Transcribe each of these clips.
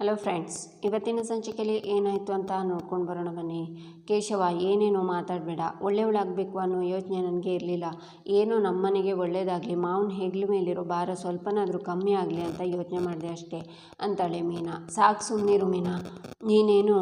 Hello friends ಇವತ್ತಿನ ಸಂಚಿಕೆಯಲ್ಲಿ ಏನಾಯಿತು ಅಂತ ನೋಡ್ಕೊಂಡು ಬರೋಣ ಬನ್ನಿ. ಕೇಶವ, ಏನೇನೋ ಮಾತಾಡಬೇಡ. ಒಳ್ಳೆಯವಳಾಗಬೇಕು ಅನ್ನೋ ಯೋಚನೆ ನನಗೆ ಇರಲಿಲ್ಲ. ಏನೋ ನಮ್ಮನೆಗೆ ಒಳ್ಳೆಯದಾಗಲಿ ಮಾವನ ಹೆಗ್ಲು ಮೇಲಿರೋ ಭಾರ ಸ್ವಲ್ಪನಾದರೂ ಕಮ್ಮಿ ಆಗಲಿ ಅಂತ ಯೋಚನೆ ಮಾಡಿದೆ ಅಷ್ಟೇ. ಅಂತಾಳೆ ಮೀನಾ. ಸಾಕು ಸುಮ್ಮನಿರು ಮೀನಾ. ನೀನೇನು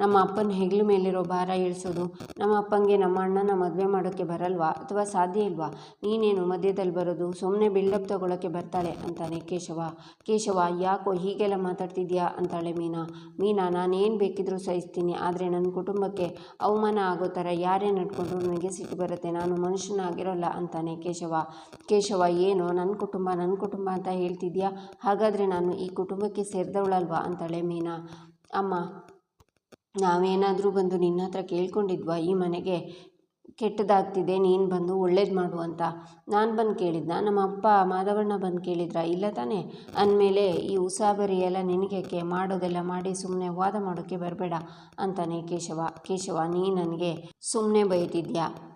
ನಮ್ಮ ಅಪ್ಪನ ಹೆಗ್ಲ ಮೇಲಿರೋ ಭಾರ ಇಳಿಸೋದು ನಮ್ಮ ಅಪ್ಪಂಗೆ ನಮ್ಮ ಅಣ್ಣನ ಮದುವೆ ಮಾಡೋಕ್ಕೆ ಬರಲ್ವಾ ಅಥವಾ ಸಾಧ್ಯ ಇಲ್ವಾ? ನೀನೇನು ಮಧ್ಯದಲ್ಲಿ ಬರೋದು ಸುಮ್ಮನೆ ಬಿಲ್ಡಪ್ ತಗೊಳ್ಳೋಕ್ಕೆ ಬರ್ತಾಳೆ ಅಂತಾನೆ ಕೇಶವ. ಕೇಶವ, ಯಾಕೋ ಹೀಗೆಲ್ಲ ಮಾತಾಡ್ತಿದ್ಯಾ ಅಂತಾಳೆ ಮೀನಾ. ಮೀನಾ, ನಾನೇನು ಬೇಕಿದ್ರೂ ಸಹಿಸ್ತೀನಿ, ಆದರೆ ನನ್ನ ಕುಟುಂಬಕ್ಕೆ ಅವಮಾನ ಆಗೋ ಥರ ಯಾರೇ ನಡ್ಕೊಂಡ್ರು ನನಗೆ ಸಿಟ್ಟು ಬರುತ್ತೆ, ನಾನು ಮನುಷ್ಯನಾಗಿರೋಲ್ಲ ಅಂತಾನೆ ಕೇಶವ. ಕೇಶವ, ಏನು ನನ್ನ ಕುಟುಂಬ ನನ್ನ ಕುಟುಂಬ ಅಂತ ಹೇಳ್ತಿದ್ಯಾ? ಹಾಗಾದರೆ ನಾನು ಈ ಕುಟುಂಬಕ್ಕೆ ಸೇರಿದವಳಲ್ವಾ ಅಂತಾಳೆ ಮೀನಾ. ಅಮ್ಮ ನಾವೇನಾದರೂ ಬಂದು ನಿನ್ನ ಹತ್ರ ಕೇಳ್ಕೊಂಡಿದ್ವಾ? ಈ ಮನೆಗೆ ಕೆಟ್ಟದಾಗ್ತಿದೆ, ನೀನು ಬಂದು ಒಳ್ಳೇದು ಮಾಡು ಅಂತ. ನಾನು ಬಂದು ಕೇಳಿದ್ನ? ನಮ್ಮ ಅಪ್ಪ ಮಾಧವಣ್ಣ ಬಂದು ಕೇಳಿದ್ರ? ಇಲ್ಲ ತಾನೇ? ಅಂದಮೇಲೆ ಈ ಉಸಾಬರಿ ಎಲ್ಲ ನಿನಗೇಕೆ ಮಾಡೋದೆಲ್ಲ ಮಾಡಿ ಸುಮ್ಮನೆ ವಾದ ಮಾಡೋಕ್ಕೆ ಬರಬೇಡ ಅಂತಾನೆ ಕೇಶವ. ಕೇಶವ, ನೀ ನನಗೆ ಸುಮ್ಮನೆ ಬೈತಿದ್ಯಾ?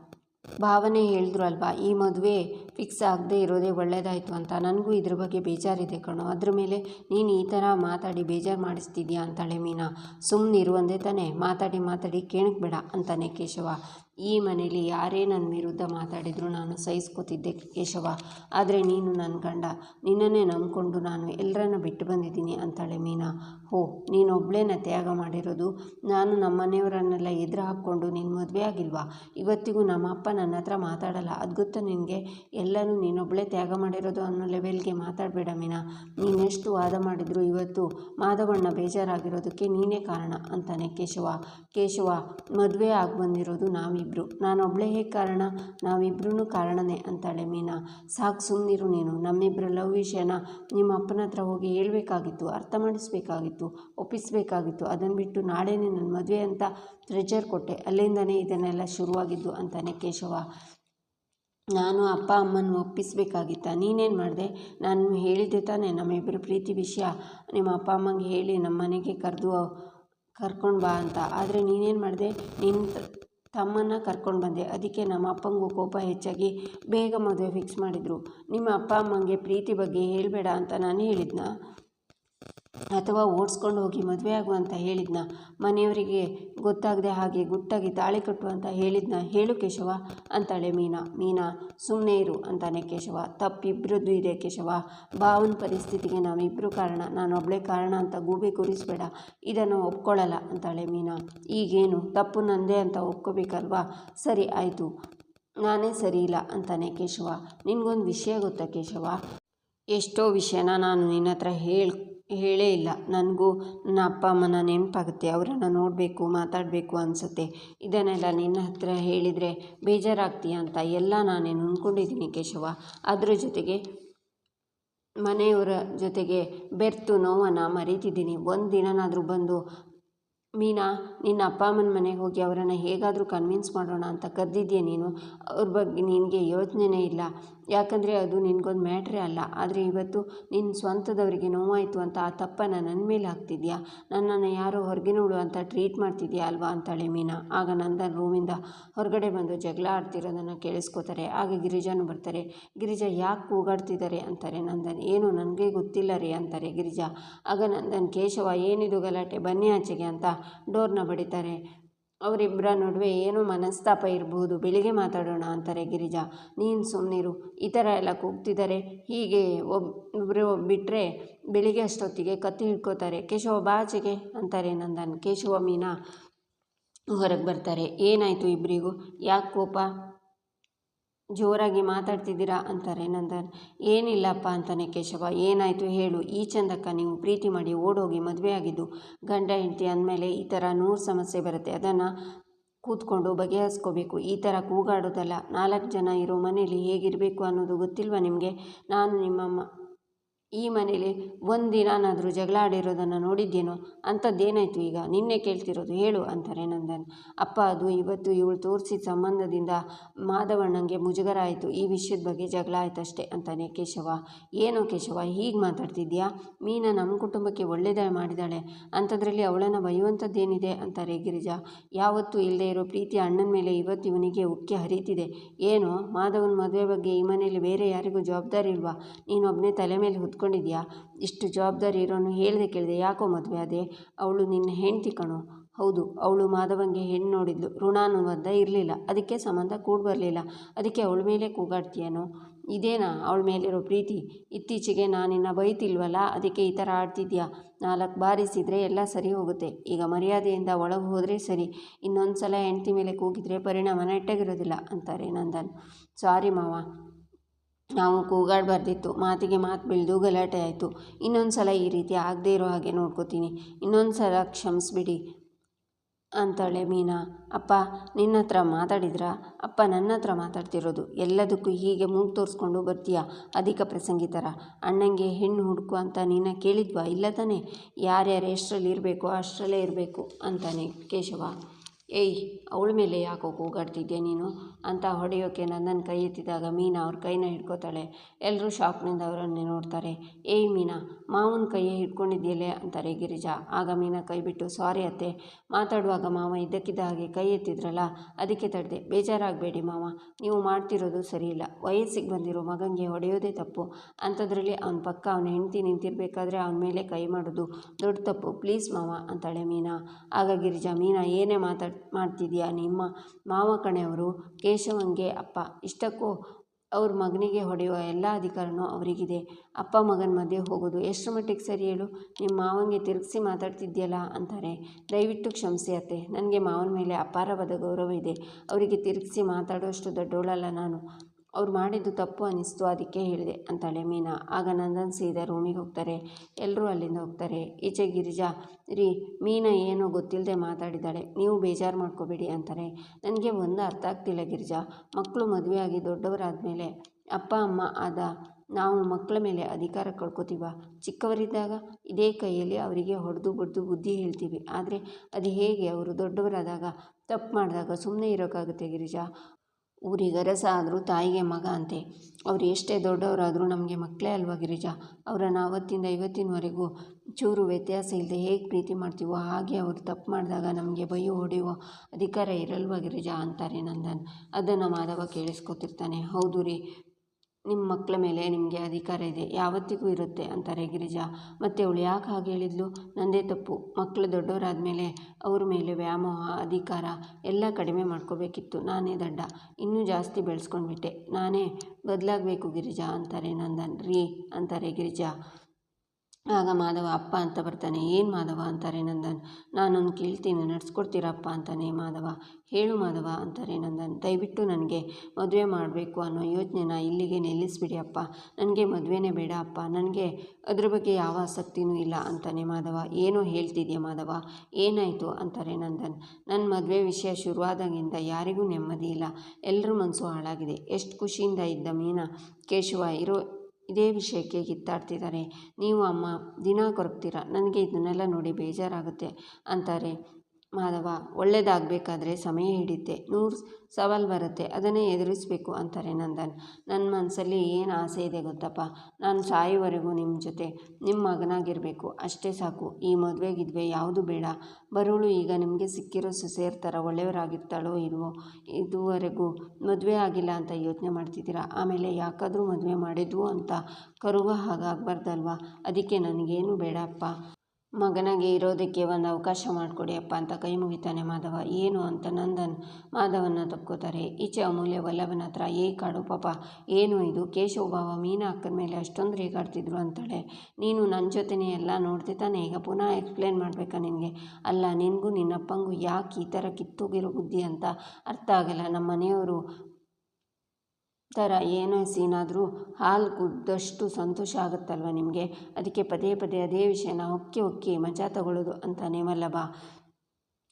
ಭಾವನೆ ಹೇಳಿದ್ರು ಅಲ್ವಾ, ಈ ಮದುವೆ ಫಿಕ್ಸ್ ಆಗದೆ ಇರೋದೇ ಒಳ್ಳೆಯದಾಯಿತು ಅಂತ. ನನಗೂ ಇದ್ರ ಬಗ್ಗೆ ಬೇಜಾರಿದೆ ಕಣೋ. ಅದ್ರ ಮೇಲೆ ನೀನು ಈ ಥರ ಮಾತಾಡಿ ಬೇಜಾರು ಮಾಡಿಸ್ತಿದ್ಯಾ ಅಂತಾಳೆ ಮೀನಾ. ಸುಮ್ಮನಿರು ಇರುವಂದೇ ತಾನೇ. ಮಾತಾಡಿ ಮಾತಾಡಿ ಕೇಳಕ್ಬೇಡ ಅಂತಾನೆ ಕೇಶವ. ಈ ಮನೇಲಿ ಯಾರೇ ನನ್ನ ವಿರುದ್ಧ ಮಾತಾಡಿದರೂ ನಾನು ಸಹಿಸ್ಕೋತಿದ್ದೆ ಕೇಶವ. ಆದರೆ ನೀನು ನನ್ನ ಗಂಡ. ನಿನ್ನನ್ನೇ ನಂಬಿಕೊಂಡು ನಾನು ಎಲ್ಲರನ್ನ ಬಿಟ್ಟು ಬಂದಿದ್ದೀನಿ ಅಂತಾಳೆ ಮೀನಾ. ಹೋ ನೀನೊಬ್ಳೇನ ತ್ಯಾಗ ಮಾಡಿರೋದು? ನಾನು ನಮ್ಮ ಮನೆಯವರನ್ನೆಲ್ಲ ಎದುರು ಹಾಕ್ಕೊಂಡು ನಿನ್ನ ಮದುವೆ ಆಗಿಲ್ವಾ? ಇವತ್ತಿಗೂ ನಮ್ಮ ಅಪ್ಪ ನನ್ನ ಹತ್ರ ಮಾತಾಡಲ್ಲ. ಅದು ಗೊತ್ತಾ ನಿನಗೆ? ಎಲ್ಲನೂ ನೀನೊಬ್ಬಳೇ ತ್ಯಾಗ ಮಾಡಿರೋದು ಅನ್ನೋ ಲೆವೆಲ್ಗೆ ಮಾತಾಡಬೇಡ ಮೀನಾ. ನೀನೆಷ್ಟು ವಾದ ಮಾಡಿದ್ರು ಇವತ್ತು ಮಾಧವಣ್ಣ ಬೇಜಾರಾಗಿರೋದಕ್ಕೆ ನೀನೇ ಕಾರಣ ಅಂತಾನೆ ಕೇಶವ. ಕೇಶವ, ಮದುವೆ ಆಗಿ ಬಂದಿರೋದು ನಾವಿಬ್ಬರು ಹೇಗೆ ಕಾರಣ ನಾವಿಬ್ರೂ ಕಾರಣನೇ ಅಂತಾಳೆ ಮೀನಾ. ಸಾಕು ಸುಮ್ಮನಿರು ನೀನು. ನಮ್ಮಿಬ್ಬರ ಲವ್ ವಿಷಯನ ನಿಮ್ಮ ಅಪ್ಪನ ಹತ್ರ ಹೋಗಿ ಹೇಳಬೇಕಾಗಿತ್ತು, ಅರ್ಥ ಮಾಡಿಸ್ಬೇಕಾಗಿತ್ತು, ಒಪ್ಪಿಸ್ಬೇಕಾಗಿತ್ತು. ಅದನ್ನು ಬಿಟ್ಟು ನಾಳೆನೇ ನನ್ನ ಮದುವೆ ಅಂತ ಪ್ರೆಜರ್ ಕೊಟ್ಟೆ. ಅಲ್ಲಿಂದನೇ ಇದನ್ನೆಲ್ಲ ಶುರುವಾಗಿದ್ದು ಅಂತಾನೆ ಕೇಶವ. ನಾನು ಅಪ್ಪ, ಅಮ್ಮನ ಒಪ್ಪಿಸಬೇಕಾಗಿತ್ತ? ನೀನೇನು ಮಾಡಿದೆ? ನಾನು ಹೇಳಿದ್ದೆ ತಾನೆ ನಮ್ಮಿಬ್ಬರ ಪ್ರೀತಿ ವಿಷಯ. ನಿಮ್ಮ ಅಪ್ಪ, ಅಮ್ಮಂಗೆ ಹೇಳಿ ನಮ್ಮ ಮನೆಗೆ ಕರೆದು, ಕರ್ಕೊಂಡು ಬಾ ಅಂತ. ಆದರೆ ನೀನೇನು ಮಾಡಿದೆ? ನಿನ್ನ ತಮ್ಮನ್ನ ಕರ್ಕೊಂಡು ಬಂದೆ. ಅದಕ್ಕೆ ನಮ್ಮ ಅಪ್ಪಂಗೂ ಕೋಪ ಹೆಚ್ಚಾಗಿ ಬೇಗ ಮದುವೆ ಫಿಕ್ಸ್ ಮಾಡಿದರು. ನಿಮ್ಮ ಅಪ್ಪ ಅಮ್ಮಂಗೆ ಪ್ರೀತಿ ಬಗ್ಗೆ ಹೇಳಬೇಡ ಅಂತ ನಾನು ಹೇಳಿದ್ನಾ? ಅಥವಾ ಓಡಿಸ್ಕೊಂಡು ಹೋಗಿ ಮದುವೆ ಆಗು ಅಂತ ಹೇಳಿದ್ನ. ಮನೆಯವರಿಗೆ ಗೊತ್ತಾಗದೆ ಹಾಗೆ ಗುಟ್ಟಾಗಿ ತಾಳಿ ಕಟ್ಟು ಅಂತ ಹೇಳಿದ್ನ. ಹೇಳು ಕೇಶವ ಅಂತಾಳೆ ಮೀನಾ. ಮೀನಾ ಸುಮ್ಮನೆ ಇರು ಅಂತಾನೆ ಕೇಶವ. ತಪ್ಪಿಬ್ರದ್ದು ಇದೆ ಕೇಶವ. ಭಾವನ ಪರಿಸ್ಥಿತಿಗೆ ನಾವಿಬ್ಬರು ಕಾರಣ. ನಾನೊಬ್ಬಳೇ ಕಾರಣ ಅಂತ ಗೂಬೆ ಕೂರಿಸ್ಬೇಡ. ಇದನ್ನು ಒಪ್ಕೊಳ್ಳಲ್ಲ ಅಂತಾಳೆ ಮೀನಾ. ಈಗೇನು? ತಪ್ಪು ನಂದೇ ಅಂತ ಒಪ್ಕೋಬೇಕಲ್ವಾ? ಸರಿ, ಆಯಿತು. ನಾನೇ ಸರಿ ಇಲ್ಲ ಅಂತಾನೆ ಕೇಶವ. ನಿನಗೊಂದು ವಿಷಯ ಗೊತ್ತಾ ಕೇಶವ? ಎಷ್ಟೋ ವಿಷಯನ ನಾನು ನಿನ್ನ ಹತ್ರ ಹೇಳಿ ಹೇಳೇ ಇಲ್ಲ. ನನಗೂ ನನ್ನ ಅಪ್ಪ, ಅಮ್ಮನ ನೆನಪಾಗುತ್ತೆ. ಅವರನ್ನು ನೋಡಬೇಕು, ಮಾತಾಡಬೇಕು ಅನಿಸುತ್ತೆ. ಇದನ್ನೆಲ್ಲ ನಿನ್ನ ಹತ್ತಿರ ಹೇಳಿದರೆ ಬೇಜಾರಾಗ್ತೀಯ ಅಂತ ಎಲ್ಲ ನಾನೇ ಅಂದ್ಕೊಂಡಿದ್ದೀನಿ ಕೇಶವ. ಅದ್ರ ಜೊತೆಗೆ ಮನೆಯವರ ಜೊತೆಗೆ ಬೆರ್ತು ನೋವನ್ನು ಮರೀತಿದ್ದೀನಿ. ಒಂದು ದಿನನಾದರೂ ಬಂದು, ಮೀನಾ, ನಿನ್ನ ಅಪ್ಪ, ಅಮ್ಮನ ಮನೆಗೆ ಹೋಗಿ ಅವರನ್ನು ಹೇಗಾದರೂ ಕನ್ವಿನ್ಸ್ ಮಾಡೋಣ ಅಂತ ಕರೆದಿದ್ಯಾ ನೀನು? ಅವ್ರ ಬಗ್ಗೆ ನಿನಗೆ ಯೋಚನೆನೇ ಇಲ್ಲ. ಯಾಕಂದರೆ ಅದು ನಿನಗೊಂದು ಮ್ಯಾಟ್ರೇ ಅಲ್ಲ. ಆದರೆ ಇವತ್ತು ನಿನ್ನ ಸ್ವಂತದವರಿಗೆ ನೋವಾಯಿತು ಅಂತ ಆ ತಪ್ಪನ್ನು ನನ್ನ ಮೇಲೆ ಹಾಕ್ತಿದ್ಯಾ? ನನ್ನನ್ನು ಯಾರೋ ಹೊರಗಿನವಳು ಅಂತ ಟ್ರೀಟ್ ಮಾಡ್ತಿದ್ಯಾ ಅಲ್ವಾ ಅಂತಾಳೆ ಮೀನಾ. ಆಗ ನಂದನ್ ರೂಮಿಂದ ಹೊರಗಡೆ ಬಂದು ಜಗಳ ಆಡ್ತಿರೋದನ್ನು ಕೇಳಿಸ್ಕೋತಾರೆ. ಆಗ ಗಿರಿಜಾನು ಬರ್ತಾರೆ. ಗಿರಿಜಾ ಯಾಕೆ ಕೂಗಾಡ್ತಿದ್ದಾರೆ ಅಂತಾರೆ ನಂದನ್. ಏನು ನನಗೆ ಗೊತ್ತಿಲ್ಲ ರೀ ಅಂತಾರೆ ಗಿರಿಜಾ. ಆಗ ನಂದನ್ ಕೇಶವ, ಏನಿದು ಗಲಾಟೆ? ಬನ್ನಿ ಆಚೆಗೆ ಅಂತ ಡೋರ್ನ ಬಡಿತಾರೆ. ಅವರಿಬ್ಬರ ನಡುವೆ ಏನೋ ಮನಸ್ತಾಪ ಇರಬಹುದು ಬೆಳಿಗ್ಗೆ ಮಾತಾಡೋಣ ಅಂತಾರೆ ಗಿರಿಜಾ. ನೀನು ಸುಮ್ಮನಿರು ಈ ಥರ ಎಲ್ಲ ಕೂಗ್ತಿದ್ದಾರೆ ಹೀಗೆ ಒಬ್ಬರು ಬಿಟ್ಟರೆ ಬೆಳಿಗ್ಗೆ ಅಷ್ಟೊತ್ತಿಗೆ ಕತ್ತಿ ಹಿಡ್ಕೋತಾರೆ. ಕೇಶವ ಬಾಚೆಗೆ ಅಂತಾರೆ ನಂದನ್. ಕೇಶವ ಮೀನಾ ಹೊರಗೆ ಬರ್ತಾರೆ. ಏನಾಯಿತು ಇಬ್ಬರಿಗೂ ಯಾಕೆ ಕೋಪ? ಜೋರಾಗಿ ಮಾತಾಡ್ತಿದ್ದೀರಾ ಅಂತಾರೆ ನಂದನ್. ಏನಿಲ್ಲಪ್ಪ ಅಂತಾನೆ ಕೇಶವ. ಏನಾಯಿತು ಹೇಳು. ಈ ಚಂದಕ್ಕ ನೀವು ಪ್ರೀತಿ ಮಾಡಿ ಓಡೋಗಿ ಮದುವೆ ಆಗಿದ್ದು, ಗಂಡ ಹೆಂಡತಿ ಅಂದಮೇಲೆ ಈ ಥರ ನೂರು ಸಮಸ್ಯೆ ಬರುತ್ತೆ. ಅದನ್ನು ಕೂತ್ಕೊಂಡು ಬಗೆಹರಿಸ್ಕೋಬೇಕು. ಈ ಥರ ಕೂಗಾಡೋದಲ್ಲ. ನಾಲ್ಕು ಜನ ಇರೋ ಮನೇಲಿ ಹೇಗಿರಬೇಕು ಅನ್ನೋದು ಗೊತ್ತಿಲ್ವಾ ನಿಮಗೆ? ನಾನು ನಿಮ್ಮಮ್ಮ ಈ ಮನೇಲಿ ಒಂದಿನಾನಾದರೂ ದಿನನಾದರೂ ಜಗಳ ಆಡಿರೋದನ್ನು ನೋಡಿದ್ದೇನೋ ಅಂಥದ್ದೇನಾಯಿತು ಈಗ? ನಿನ್ನೆ ಕೇಳ್ತಿರೋದು ಹೇಳು ಅಂತಾರೆ ನಂದನ್. ಅಪ್ಪ, ಅದು ಇವತ್ತು ಇವಳು ತೋರಿಸಿದ ಸಂಬಂಧದಿಂದ ಮಾಧವಣ್ಣಂಗೆ ಮುಜುಗರ ಆಯಿತು ಈ ವಿಷಯದ ಬಗ್ಗೆ ಜಗಳ ಆಯ್ತಷ್ಟೇ ಅಂತಾನೆ ಕೇಶವ. ಏನೋ ಕೇಶವ, ಹೀಗೆ ಮಾತಾಡ್ತಿದ್ಯಾ ಮೀನಾ ನಮ್ಮ ಕುಟುಂಬಕ್ಕೆ ಒಳ್ಳೆಯದೇ ಮಾಡಿದಾಳೆ. ಅಂಥದ್ರಲ್ಲಿ ಅವಳನ್ನು ಬೈಯುವಂಥದ್ದೇನಿದೆ ಅಂತಾರೆ ಗಿರಿಜಾ. ಯಾವತ್ತೂ ಇಲ್ಲದೆ ಇರೋ ಪ್ರೀತಿ ಅಣ್ಣನ ಮೇಲೆ ಇವತ್ತು ಇವನಿಗೆ ಉಕ್ಕಿ ಹರಿತಿದೆ. ಏನು, ಮಾಧವನ ಮದುವೆ ಬಗ್ಗೆ ಈ ಮನೆಯಲ್ಲಿ ಬೇರೆ ಯಾರಿಗೂ ಜವಾಬ್ದಾರಿ ಇಲ್ವಾ? ನೀನೊಬ್ಬನೇ ತಲೆ ಮೇಲೆ ಹೊತ್ಕೊಂಡು ಇಟ್ಕೊಂಡಿದ್ಯಾ ಇಷ್ಟು ಜವಾಬ್ದಾರಿ ಇರೋನು ಹೇಳ್ದೆ ಕೇಳಿದೆ ಯಾಕೋ ಮದುವೆ ಅದೇ ಅವಳು ನಿನ್ನ ಹೆಂಡ್ತಿ ಕಣೋ. ಹೌದು, ಅವಳು ಮಾಧವಂಗೆ ಹೆಣ್ಣು ನೋಡಿದ್ಲು. ಋಣಾನುಬದ್ಧ ಇರಲಿಲ್ಲ. ಅದಕ್ಕೆ ಸಂಬಂಧ ಕೂಡ ಬರಲಿಲ್ಲ. ಅದಕ್ಕೆ ಅವಳ ಮೇಲೆ ಕೂಗಾಡ್ತೀಯನೋ? ಇದೇನಾ ಅವಳ ಮೇಲಿರೋ ಪ್ರೀತಿ? ಇತ್ತೀಚೆಗೆ ನಾನಿನ್ನ ಬೈತಿಲ್ವಲ್ಲ, ಅದಕ್ಕೆ ಈ ಥರ ಆಡ್ತಿದ್ಯಾ? ನಾಲ್ಕು ಬಾರಿಸಿದರೆ ಎಲ್ಲ ಸರಿ ಹೋಗುತ್ತೆ. ಈಗ ಮರ್ಯಾದೆಯಿಂದ ಒಳಗೆ ಹೋದರೆ ಸರಿ. ಇನ್ನೊಂದು ಸಲ ಹೆಂಡ್ತಿ ಮೇಲೆ ಕೂಗಿದರೆ ಪರಿಣಾಮ ನೆಟ್ಟಾಗಿರೋದಿಲ್ಲ, ಅಂತಾರೆ ನಂದನ್. ಸಾರಿ ಮಾವ. ನಾವು ಕೂಗಾಡಬಾರ್ದಿತ್ತು ಮಾತಿಗೆ ಮಾತು ಬೆಳೆದು ಗಲಾಟೆ ಆಯಿತು. ಇನ್ನೊಂದು ಸಲ ಈ ರೀತಿ ಆಗದೇ ಇರೋ ಹಾಗೆ ನೋಡ್ಕೋತೀನಿ. ಇನ್ನೊಂದು ಸಲ ಕ್ಷಮಿಸ್ಬಿಡಿ ಅಂತಾಳೆ ಮೀನಾ. ಅಪ್ಪ ನಿನ್ನ ಹತ್ರ ಮಾತಾಡಿದ್ರಾ? ಅಪ್ಪ ನನ್ನ ಹತ್ರ ಮಾತಾಡ್ತಿರೋದು. ಎಲ್ಲದಕ್ಕೂ ಹೀಗೆ ಮೂಗು ತೋರಿಸ್ಕೊಂಡು ಬರ್ತೀಯ? ಅಧಿಕ ಪ್ರಸಂಗಿ ಥರ ಅಣ್ಣಂಗೆ ಹೆಣ್ಣು ಹುಡುಕು ಅಂತ ನೀನು ಕೇಳಿದ್ವಾ? ಇಲ್ಲ ತಾನೇ. ಯಾರ್ಯಾರು ಎಷ್ಟರಲ್ಲಿ ಇರಬೇಕು, ಅಷ್ಟರಲ್ಲೇ ಇರಬೇಕು ಅಂತಾನೆ ಕೇಶವ. ಏಯ್, ಅವಳ ಮೇಲೆ ಯಾಕೋ ಕೂಗಾಡ್ತಿದ್ದೆ ನೀನು? ಅಂತ ಹೊಡೆಯೋಕೆ ನನ್ನ ಕೈ ಎತ್ತಿದಾಗ ಮೀನಾ ಅವ್ರ ಕೈನ ಹಿಡ್ಕೋತಾಳೆ. ಎಲ್ಲರೂ ಶಾಪ್ನಿಂದ ಅವರನ್ನೇ ನೋಡ್ತಾರೆ. ಏಯ್ ಮೀನಾ, ಮಾವನ ಕೈಯೇ ಹಿಡ್ಕೊಂಡಿದ್ದೀಯಲ್ಲೇ ಅಂತಾರೆ ಗಿರಿಜಾ. ಆಗ ಮೀನಾ ಕೈ ಬಿಟ್ಟು, ಸಾರಿ ಅತ್ತೆ. ಮಾತಾಡುವಾಗ ಮಾವ ಇದ್ದಕ್ಕಿದ್ದ ಹಾಗೆ ಕೈ ಎತ್ತಿದ್ರಲ್ಲ, ಅದಕ್ಕೆ ತಡೆದೆ. ಬೇಜಾರಾಗಬೇಡಿ ಮಾವ. ನೀವು ಮಾಡ್ತಿರೋದು ಸರಿಯಿಲ್ಲ. ವಯಸ್ಸಿಗೆ ಬಂದಿರೋ ಮಗನಿಗೆ ಹೊಡೆಯೋದೇ ತಪ್ಪು. ಅಂಥದ್ರಲ್ಲಿ ಅವನ ಪಕ್ಕ ಅವನ ಹೆಂಡತಿ ನಿಂತಿರಬೇಕಾದ್ರೆ ಅವನ ಮೇಲೆ ಕೈ ಮಾಡೋದು ದೊಡ್ಡ ತಪ್ಪು. ಪ್ಲೀಸ್ ಮಾವ, ಅಂತಾಳೆ ಮೀನಾ. ಆಗ ಗಿರಿಜಾ, ಮೀನಾ, ಏನೇ ಮಾತಾಡ್ ಮಾಡ್ತಿದ್ಯಾ ನಿಮ್ಮ ಮಾವ ಕಣೆಯವರು ಕೇಶವಂಗೆ, ಅಪ್ಪ, ಇಷ್ಟಕ್ಕೂ ಅವ್ರ ಮಗನಿಗೆ ಹೊಡೆಯುವ ಎಲ್ಲ ಅಧಿಕಾರನೂ ಅವರಿಗಿದೆ. ಅಪ್ಪ ಮಗನ ಮಧ್ಯೆ ಹೋಗೋದು ಎಷ್ಟು ಮಟ್ಟಿಗೆ ಸರಿ ಹೇಳು? ನಿಮ್ಮ ಮಾವನಿಗೆ ತಿರುಗಿಸಿ ಮಾತಾಡ್ತಿದ್ಯಲ್ಲ ಅಂತಾರೆ. ದಯವಿಟ್ಟು ಕ್ಷಮಿಸಿ ಅತ್ತೆ, ನನಗೆ ಮಾವನ ಮೇಲೆ ಅಪಾರವಾದ ಗೌರವ ಇದೆ. ಅವರಿಗೆ ತಿರುಗಿಸಿ ಮಾತಾಡೋಷ್ಟು ದೊಡ್ಡೋಳಲ್ಲ ನಾನು. ಅವ್ರು ಮಾಡಿದ್ದು ತಪ್ಪು ಅನ್ನಿಸ್ತು ಅದಕ್ಕೆ ಹೇಳಿದೆ, ಅಂತಾಳೆ ಮೀನಾ. ಆಗ ನಂದನ್ ಸೀದಾ ರೂಮಿಗೆ ಹೋಗ್ತಾರೆ. ಎಲ್ಲರೂ ಅಲ್ಲಿಂದ ಹೋಗ್ತಾರೆ. ಈಚೆ ಗಿರಿಜಾ, ರೀ, ಮೀನಾ ಏನೋ ಗೊತ್ತಿಲ್ಲದೆ ಮಾತಾಡಿದ್ದಾಳೆ. ನೀವು ಬೇಜಾರು ಮಾಡ್ಕೋಬೇಡಿ, ಅಂತಾರೆ. ನನಗೆ ಒಂದು ಅರ್ಥ ಆಗ್ತಿಲ್ಲ ಗಿರಿಜಾ. ಮಕ್ಕಳು ಮದುವೆಯಾಗಿ ದೊಡ್ಡವರಾದಮೇಲೆ ಅಪ್ಪ, ಅಮ್ಮ ಆದ ನಾವು ಮಕ್ಕಳ ಮೇಲೆ ಅಧಿಕಾರ ಕಳ್ಕೊತೀವ? ಚಿಕ್ಕವರಿದ್ದಾಗ ಇದೇ ಕೈಯಲ್ಲಿ ಅವರಿಗೆ ಹೊಡೆದು ಬಡ್ದು ಬುದ್ಧಿ ಹೇಳ್ತೀವಿ. ಆದರೆ ಅದು ಹೇಗೆ? ಅವರು ದೊಡ್ಡವರಾದಾಗ, ತಪ್ಪು ಮಾಡಿದಾಗ ಸುಮ್ಮನೆ ಇರೋಕ್ಕಾಗುತ್ತೆ ಗಿರಿಜಾ. ಊರಿಗೆ ಅರಸ ಆದರೂ ತಾಯಿಗೆ ಮಗ ಅಂತೆ. ಅವ್ರು ಎಷ್ಟೇ ದೊಡ್ಡವರಾದರೂ ನಮಗೆ ಮಕ್ಕಳೇ ಅಲ್ವಾ ಗಿರಿಜ? ಅವರನ್ನು ಆವತ್ತಿಂದ ಇವತ್ತಿನವರೆಗೂ ಚೂರು ವ್ಯತ್ಯಾಸ ಇಲ್ಲದೆ ಹೇಗೆ ಪ್ರೀತಿ ಮಾಡ್ತೀವೋ ಹಾಗೆ ಅವರು ತಪ್ಪು ಮಾಡಿದಾಗ ನಮಗೆ ಬೈಯೋ ಹೊಡೆಯುವ ಅಧಿಕಾರ ಇರಲ್ವಾ ಗಿರಿಜಾ ಅಂತಾರೆ ನಂದನ್. ಅದನ್ನು ಮಾಧವ ಕೇಳಿಸ್ಕೊತಿರ್ತಾನೆ. ಹೌದು ರೀ ನಿಮ್ಮ ಮಕ್ಕಳ ಮೇಲೆ ನಿಮಗೆ ಅಧಿಕಾರ ಇದೆ, ಯಾವತ್ತಿಗೂ ಇರುತ್ತೆ ಅಂತಾರೆ ಗಿರಿಜಾ. ಮತ್ತು ಅವಳು ಯಾಕೆ ಹಾಗೆ ಹೇಳಿದ್ಲು? ನನ್ನದೇ ತಪ್ಪು. ಮಕ್ಕಳು ದೊಡ್ಡವರಾದ ಮೇಲೆ ಅವ್ರ ಮೇಲೆ ವ್ಯಾಮೋಹ, ಅಧಿಕಾರ ಎಲ್ಲ ಕಡಿಮೆ ಮಾಡ್ಕೋಬೇಕಿತ್ತು. ನಾನೇ ದಡ್ಡ. ಇನ್ನೂ ಜಾಸ್ತಿ ಬೆಳೆಸ್ಕೊಂಡ್ಬಿಟ್ಟೆ. ನಾನೇ ಬದಲಾಗಬೇಕು ಗಿರಿಜಾ ಅಂತಾರೆ ನಂದನ್. ರೀ, ಅಂತಾರೆ ಗಿರಿಜಾ. ಆಗ ಮಾಧವ, ಅಪ್ಪ ಅಂತ ಬರ್ತಾನೆ. ಏನು ಮಾಧವ ಅಂತಾರೆ ನಂದನ್? ನಾನೊಂದು ಕೇಳ್ತೀನಿ, ನಡೆಸ್ಕೊಡ್ತೀರಪ್ಪ ಅಂತಾನೆ ಮಾಧವ. ಹೇಳು ಮಾಧವ ಅಂತಾರೆ ನಂದನ್. ದಯವಿಟ್ಟು ನನಗೆ ಮದುವೆ ಮಾಡಬೇಕು ಅನ್ನೋ ಯೋಚನೆನ ಇಲ್ಲಿಗೆ ನಿಲ್ಲಿಸ್ಬಿಡಿ ಅಪ್ಪ. ನನಗೆ ಮದುವೆನೇ ಬೇಡ ಅಪ್ಪ. ನನಗೆ ಅದ್ರ ಬಗ್ಗೆ ಯಾವ ಆಸಕ್ತಿನೂ ಇಲ್ಲ ಅಂತಾನೆ ಮಾಧವ. ಏನೋ ಹೇಳ್ತಿದ್ಯಾ ಮಾಧವ? ಏನಾಯಿತು ಅಂತಾರೆ ನಂದನ್. ನನ್ನ ಮದುವೆ ವಿಷಯ ಶುರುವಾದಾಗಿಂದ ಯಾರಿಗೂ ನೆಮ್ಮದಿ ಇಲ್ಲ. ಎಲ್ಲರ ಮನಸ್ಸು ಹಾಳಾಗಿದೆ. ಎಷ್ಟು ಖುಷಿಯಿಂದ ಇದ್ದ ಮೀನಾ. ಕೇಶವ ಇರೋ ಇದೇ ವಿಷಯಕ್ಕೆ ಕಿತ್ತಾಡ್ತಿದ್ದಾರೆ. ನೀವು ಅಮ್ಮ ದಿನ ಕೊರಗ್ತೀರ? ನನಗೆ ಇದನ್ನೆಲ್ಲ ನೋಡಿ ಬೇಜಾರಾಗುತ್ತೆ ಅಂತಾರೆ. ಮಾಧವ ಒಳ್ಳೆಯದಾಗಬೇಕಾದ್ರೆ ಸಮಯ ಹಿಡಿಯುತ್ತೆ ನೂರು ಸವಾಲು ಬರುತ್ತೆ, ಅದನ್ನೇ ಎದುರಿಸಬೇಕು ಅಂತಾರೆ ನಂದನ್. ನನ್ನ ಮನಸ್ಸಲ್ಲಿ ಏನು ಆಸೆ ಇದೆ ಗೊತ್ತಪ್ಪ? ನಾನು ಸಾಯೋವರೆಗೂ ನಿಮ್ಮ ಜೊತೆ ನಿಮ್ಮ ಮಗನಾಗಿರಬೇಕು, ಅಷ್ಟೇ ಸಾಕು. ಈ ಮದುವೆಗಿದ್ವೆ ಯಾವುದು ಬೇಡ. ಬರುಳು ಈಗ ನಿಮಗೆ ಸಿಕ್ಕಿರೋ ಸೊಸೆಯರ ಥರ ಒಳ್ಳೆಯವರಾಗಿರ್ತಾಳೋ ಇಲ್ವೋ? ಇದುವರೆಗೂ ಮದುವೆ ಆಗಿಲ್ಲ ಅಂತ ಯೋಚನೆ ಮಾಡ್ತಿದ್ದೀರಾ? ಆಮೇಲೆ ಯಾಕಾದರೂ ಮದುವೆ ಮಾಡಿದ್ವು ಅಂತ ಕರುವ ಹಾಗಾಗಬಾರ್ದಲ್ವಾ? ಅದಕ್ಕೆ ನನಗೇನು ಬೇಡಪ್ಪ. ಮಗನಿಗೆ ಇರೋದಕ್ಕೆ ಒಂದು ಅವಕಾಶ ಮಾಡಿಕೊಡಿ ಅಪ್ಪ ಅಂತ ಕೈ ಮುಗಿತಾನೆ ಮಾಧವ. ಏನು ಅಂತ ನಂದನ್ ಮಾಧವನ್ನ ತಪ್ಕೋತಾರೆ. ಈಚೆ ಅಮೂಲ್ಯ ವಲ್ಲಭನ ಹತ್ರ, ಏ ಕಾಡು ಪಾಪ, ಏನು ಇದು? ಕೇಶವ ಭಾವ ಮೀನಾ ಅಕ್ಕನ ಮೇಲೆ ಅಷ್ಟೊಂದು ರೇಗಾಡ್ತಿದ್ರು ಅಂತಾಳೆ. ನೀನು ನನ್ನ ಜೊತೆನೇ ಎಲ್ಲ ನೋಡ್ತಿದ್ದಾನೆ ಈಗ ಪುನಃ ಎಕ್ಸ್ಪ್ಲೇನ್ ಮಾಡಬೇಕಾ ನಿನಗೆ? ಅಲ್ಲ, ನಿನಗೂ ನಿನ್ನಪ್ಪಂಗೂ ಯಾಕೆ ಈ ಥರ ಕಿತ್ತೋಗಿರೋ ಬುದ್ಧಿ ಅಂತ ಅರ್ಥ ಆಗಲ್ಲ. ನಮ್ಮ ಮನೆಯವರು ಥರ ಏನೋ ಸೀನಾದರೂ ಹಾಲು ಕುದ್ದಷ್ಟು ಸಂತೋಷ ಆಗುತ್ತಲ್ವ ನಿಮಗೆ? ಅದಕ್ಕೆ ಪದೇ ಪದೇ ಅದೇ ವಿಷಯನ ಹೊಕ್ಕಿ ಹೊಕ್ಕಿ ಮಜಾ ತಗೊಳ್ಳೋದು ಅಂತಾನೆ ಬಾ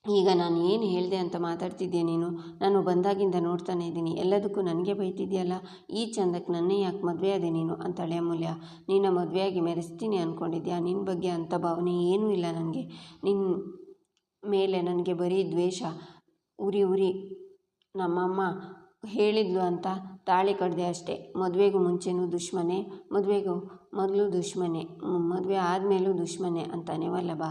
ಈಗ ನಾನು ಏನು ಹೇಳಿದೆ ಅಂತ ಮಾತಾಡ್ತಿದ್ದೆ ನೀನು? ನಾನು ಬಂದಾಗಿಂದ ನೋಡ್ತಾನೆ ಇದ್ದೀನಿ. ಎಲ್ಲದಕ್ಕೂ ನನಗೆ ಬೈತಿದೆಯಲ್ಲ? ಈ ಚಂದಕ್ಕೆ ನನ್ನೇ ಯಾಕೆ ಮದುವೆ ಆದೆ ನೀನು? ಅಂತಾಳೆ ಅಮೂಲ್ಯ. ನಿನ್ನ ಮದುವೆಯಾಗಿ ಮೆರೆಸ್ತೀನಿ ಅಂದ್ಕೊಂಡಿದ್ಯಾ ನಿನ್ನ ಬಗ್ಗೆ ಅಂಥ ಭಾವನೆ ಏನೂ ಇಲ್ಲ ನನಗೆ. ನಿನ್ನ ಮೇಲೆ ನನಗೆ ಬರೀ ದ್ವೇಷ. ಉರಿ ಉರಿ ನಮ್ಮಮ್ಮ ಹೇಳಿದ್ಲು ಅಂತ ತಾಳಿ ಕಡ್ದೆ ಅಷ್ಟೇ. ಮದುವೆಗೂ ಮುಂಚೆನೂ ದುಶ್ಮನೆ ಮದುವೆಗೂ ಮೊದಲು ದುಶ್ಮನೆ, ಮದುವೆ ಆದಮೇಲೂ ದುಶ್ಮನೆ ಅಂತಾನೆ ವಲ್ಲಭ.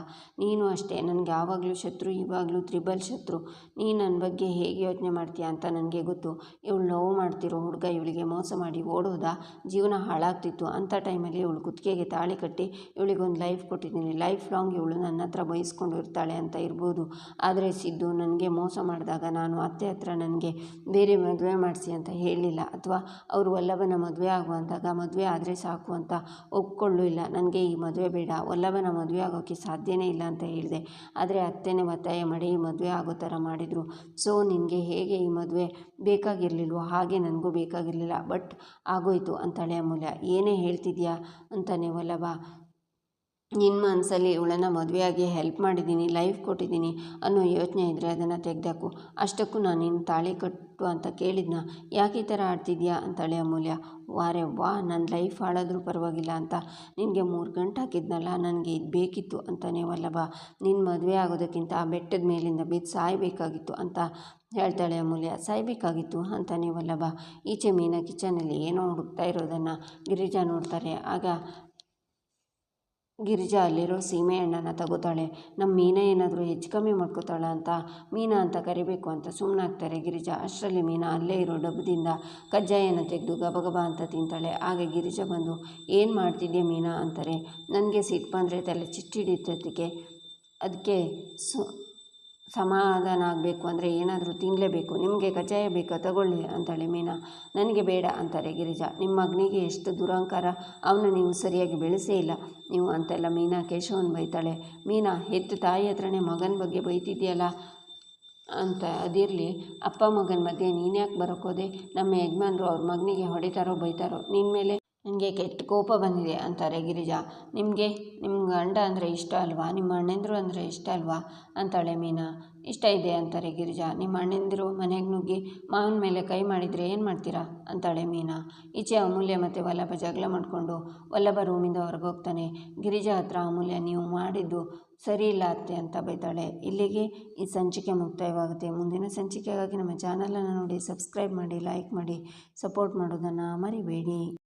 ನೀನು ಅಷ್ಟೇ, ನನಗೆ ಯಾವಾಗಲೂ ಶತ್ರು, ಇವಾಗಲೂ ತ್ರಿಬಲ್ ಶತ್ರು. ನೀನು ನನ್ನ ಬಗ್ಗೆ ಹೇಗೆ ಯೋಚನೆ ಮಾಡ್ತೀಯ ಅಂತ ನನಗೆ ಗೊತ್ತು. ಇವಳು ನೋವು ಮಾಡ್ತಿರೋ ಹುಡುಗ ಇವಳಿಗೆ ಮೋಸ ಮಾಡಿ ಓಡೋದ, ಜೀವನ ಹಾಳಾಗ್ತಿತ್ತು. ಅಂಥ ಟೈಮಲ್ಲಿ ಇವಳು ಕುತ್ತಿಗೆಗೆ ತಾಳಿ ಕಟ್ಟಿ ಇವಳಿಗೊಂದು ಲೈಫ್ ಕೊಟ್ಟಿದ್ದೀನಿ. ಲೈಫ್ ಲಾಂಗ್ ಇವಳು ನನ್ನ ಹತ್ರ ಬಯಸ್ಕೊಂಡು ಇರ್ತಾಳೆ ಅಂತ ಇರ್ಬೋದು. ಆದರೆ ಸಿದ್ದು ನನಗೆ ಮೋಸ ಮಾಡಿದಾಗ ನಾನು ಅತ್ತೆ ಹತ್ರ ನನಗೆ ಬೇರೆ ಮದುವೆ ಮಾಡಿಸಿ ಅಂತ ಹೇಳಲಿಲ್ಲ ಅಥವಾ ಅವರು ವಲ್ಲಭನ ಮದುವೆ ಆಗುವಂತಾಗ ಮದುವೆ ಆದರೆ ಸಾಕು ಅಂತ ಒಪ್ಕೊಳ್ಳೂ ಇಲ್ಲ ನನಗೆ ಈ ಮದುವೆ ಬೇಡ. ವಲ್ಲಭನ ಮದುವೆ ಆಗೋಕ್ಕೆ ಸಾಧ್ಯನೇ ಇಲ್ಲ ಅಂತ ಹೇಳಿದೆ. ಆದರೆ ಅತ್ತೆನೇ ಒತ್ತಾಯ ಮಾಡಿ ಈ ಮದುವೆ ಆಗೋ ಥರ ಮಾಡಿದರು. ಸೊ, ನಿನಗೆ ಹೇಗೆ ಈ ಮದುವೆ ಬೇಕಾಗಿರಲಿಲ್ವೋ ಹಾಗೆ ನನಗೂ ಬೇಕಾಗಿರಲಿಲ್ಲ. ಬಟ್ ಆಗೋಯ್ತು ಅಂತಾಳೆ ಅಮೂಲ್ಯ. ಏನೇ ಹೇಳ್ತಿದ್ಯಾ? ಅಂತಾನೆ ವಲ್ಲಭ. ನಿನ್ನ ಮನಸ್ಸಲ್ಲಿ ಇವಳನ್ನು ಮದುವೆಯಾಗಿ ಹೆಲ್ಪ್ ಮಾಡಿದ್ದೀನಿ ಲೈಫ್ ಕೊಟ್ಟಿದ್ದೀನಿ ಅನ್ನೋ ಯೋಚನೆ ಇದ್ದರೆ ಅದನ್ನು ತೆಗೆದಾಕು. ಅಷ್ಟಕ್ಕೂ ನಾನು ನಿನ್ನ ತಾಳಿ ಕಟ್ಟು ಅಂತ ಕೇಳಿದ್ನ. ಯಾಕೆ ಈ ಥರ ಆಡ್ತಿದ್ಯಾ? ಅಂತಾಳೆ ಅಮೂಲ್ಯ. ವಾರೆ ವಾ ನನ್ನ ಲೈಫ್ ಹಾಳಾದರೂ ಪರವಾಗಿಲ್ಲ ಅಂತ. ನಿನಗೆ ಮೂರು ಗಂಟೆ ಹಾಕಿದ್ನಲ್ಲ, ನನಗೆ ಇದು ಬೇಕಿತ್ತು ಅಂತಾನೆ ವಲ್ಲಭ. ನಿನ್ನ ಮದುವೆ ಆಗೋದಕ್ಕಿಂತ ಆ ಬೆಟ್ಟದ ಮೇಲಿಂದ ಬಿದ್ದು ಸಾಯಬೇಕಾಗಿತ್ತು ಅಂತ ಹೇಳ್ತಾಳೆ ಅಮೂಲ್ಯ. ಸಾಯಬೇಕಾಗಿತ್ತು ಅಂತಾನೆ ವಲ್ಲಭ. ಈಚೆ ಮೀನಾ ಕಿಚನಲ್ಲಿ ಏನೋ ಹುಡುಕ್ತಾ ಇರೋದನ್ನು ಗಿರಿಜಾ ನೋಡ್ತಾರೆ. ಆಗ ಗಿರಿಜಾ ಅಲ್ಲಿರೋ ಸೀಮೆ ಹಣ್ಣನ್ನ ತಗೋತಾಳೆ. ನಮ್ಮ ಮೀನಾ ಏನಾದರೂ ಹೆಚ್ಚು ಕಮ್ಮಿ ಮಾಡ್ಕೋತಾಳ ಅಂತ ಮೀನಾ ಅಂತ ಕರಿಬೇಕು ಅಂತ ಸುಮ್ಮನಾಗ್ತಾರೆ ಗಿರಿಜಾ. ಅಷ್ಟರಲ್ಲಿ ಮೀನಾ ಅಲ್ಲೇ ಇರೋ ಡಬ್ಬದಿಂದ ಕಜ್ಜಾಯನ ತೆಗೆದು ಗಬಗಬ ಅಂತ ತಿಂತಾಳೆ. ಆಗ ಗಿರಿಜಾ ಬಂದು, ಏನು ಮಾಡ್ತಿದ್ಯಾ ಮೀನಾ? ಅಂತಾರೆ. ನನಗೆ ಸಿಟ್ಟು ಬಂದರೆ ತಲೆ ಚಿಟ್ಟಿಡಿದ್ದಕ್ಕೆ ಅದಕ್ಕೆ ಸು ಸಮಾಧಾನ ಆಗಬೇಕು ಅಂದರೆ ಏನಾದರೂ ತಿನ್ನಲೇಬೇಕು ನಿಮಗೆ ಕಜ್ಜಾಯ ಬೇಕಾ ತಗೊಳ್ಳಿ ಅಂತಾಳೆ ಮೀನಾ. ನನಗೆ ಬೇಡ ಅಂತಾರೆ ಗಿರಿಜಾ. ನಿಮ್ಮ ಮಗನಿಗೆ ಎಷ್ಟು ದುರಹಂಕಾರ ಅವನು ನೀವು ಸರಿಯಾಗಿ ಬೆಳೆಸೇ ಇಲ್ಲ. ನೀವು ಅಂತೆಲ್ಲ ಮೀನಾ ಕೇಶವನ್ ಬೈತಾಳೆ. ಮೀನಾ ಹೆತ್ತು ತಾಯಿ ಹತ್ರನೇ ಮಗನ ಬಗ್ಗೆ ಬೈತಿದ್ಯಲ್ಲ ಅಂತ ಅದಿರಲಿ. ಅಪ್ಪ ಮಗನ ಮಧ್ಯೆ ನೀನು ಯಾಕೆ ಬರೋಕೋದೆ ನಮ್ಮ ಯಜಮಾನ್ರು ಅವ್ರ ಮಗನಿಗೆ ಹೊಡಿತಾರೋ ಬೈತಾರೋ? ನಿನ್ನ ಮೇಲೆ ನನಗೆ ಕೆಟ್ಟ ಕೋಪ ಬಂದಿದೆ ಅಂತಾರೆ ಗಿರಿಜಾ. ನಿಮಗೆ ನಿಮ್ಮ ಗಂಡ ಅಂದರೆ ಇಷ್ಟ ಅಲ್ವಾ? ನಿಮ್ಮ ಅಣ್ಣಂದರು ಅಂದರೆ ಇಷ್ಟ ಅಲ್ವಾ? ಅಂತಾಳೆ ಮೀನಾ. ಇಷ್ಟ ಇದೆ ಅಂತಾರೆ ಗಿರಿಜಾ. ನಿಮ್ಮ ಅಣ್ಣಂದಿರು ಮನೆಗೆ ನುಗ್ಗಿ ಮಾವನ ಮೇಲೆ ಕೈ ಮಾಡಿದರೆ ಏನು ಮಾಡ್ತೀರಾ? ಅಂತಾಳೆ ಮೀನಾ. ಈಚೆ ಅಮೂಲ್ಯ ಮತ್ತು ವಲ್ಲಭ ಜಗಳ ಮಾಡಿಕೊಂಡು ವಲ್ಲಭ ರೂಮಿಂದ ಹೊರಗೆ ಹೋಗ್ತಾನೆ. ಗಿರಿಜಾ ಹತ್ರ ಅಮೂಲ್ಯ, ನೀವು ಮಾಡಿದ್ದು ಸರಿ ಇಲ್ಲ ಅತ್ತೆ ಅಂತ ಬೈತಾಳೆ. ಇಲ್ಲಿಗೆ ಈ ಸಂಚಿಕೆ ಮುಕ್ತಾಯವಾಗುತ್ತೆ. ಮುಂದಿನ ಸಂಚಿಕೆಗಾಗಿ ನಮ್ಮ ಚಾನಲನ್ನು ನೋಡಿ, ಸಬ್ಸ್ಕ್ರೈಬ್ ಮಾಡಿ, ಲೈಕ್ ಮಾಡಿ, ಸಪೋರ್ಟ್ ಮಾಡೋದನ್ನು ಮರಿಬೇಡಿ.